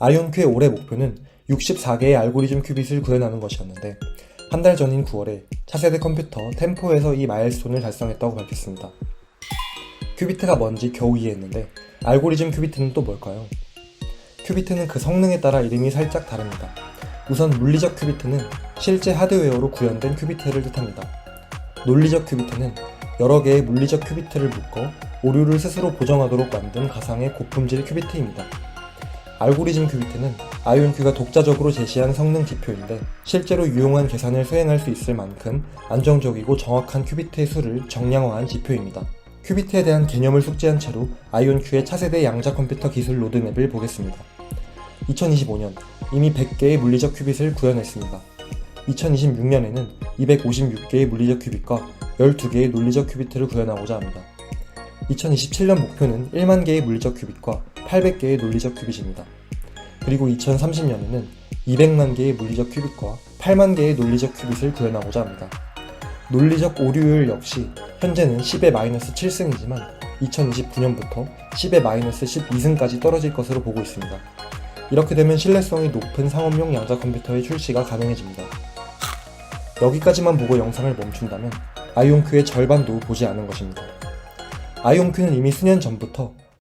아이온큐의 올해 목표는 64개의 알고리즘 큐빗을 구현하는 것이었는데 한 달 전인 9월에 차세대 컴퓨터 템포에서 이 마일스톤을 달성했다고 밝혔습니다. 큐비트가 뭔지 겨우 이해했는데 알고리즘 큐비트는 또 뭘까요? 큐비트는 그 성능에 따라 이름이 살짝 다릅니다. 우선 물리적 큐비트는 실제 하드웨어로 구현된 큐비트를 뜻합니다. 논리적 큐비트는 여러 개의 물리적 큐비트를 묶어 오류를 스스로 보정하도록 만든 가상의 고품질 큐비트입니다. 알고리즘 큐비트는 아이온큐가 독자적으로 제시한 성능 지표인데 실제로 유용한 계산을 수행할 수 있을 만큼 안정적이고 정확한 큐비트의 수를 정량화한 지표입니다. 큐비트에 대한 개념을 숙지한 채로 아이온큐의 차세대 양자 컴퓨터 기술 로드맵을 보겠습니다. 2025년 이미 100개의 물리적 큐빗을 구현했습니다. 2026년에는 256개의 물리적 큐빗과 12개의 논리적 큐비트를 구현하고자 합니다. 2027년 목표는 1만 개의 물리적 큐빗과 800개의 논리적 큐빗입니다. 그리고 2030년에는 200만 개의 물리적 큐빗과 8만 개의 논리적 큐빗을 구현하고자 합니다. 논리적 오류율 역시 현재는 10의 마이너스 7승이지만 2029년부터 10의 마이너스 12승까지 떨어질 것으로 보고 있습니다. 이렇게 되면 신뢰성이 높은 상업용 양자 컴퓨터의 출시가 가능해집니다. 여기까지만 보고 영상을 멈춘다면 아이온큐의 절반도 보지 않은 것입니다. 아이온큐는 이미 수년 전부터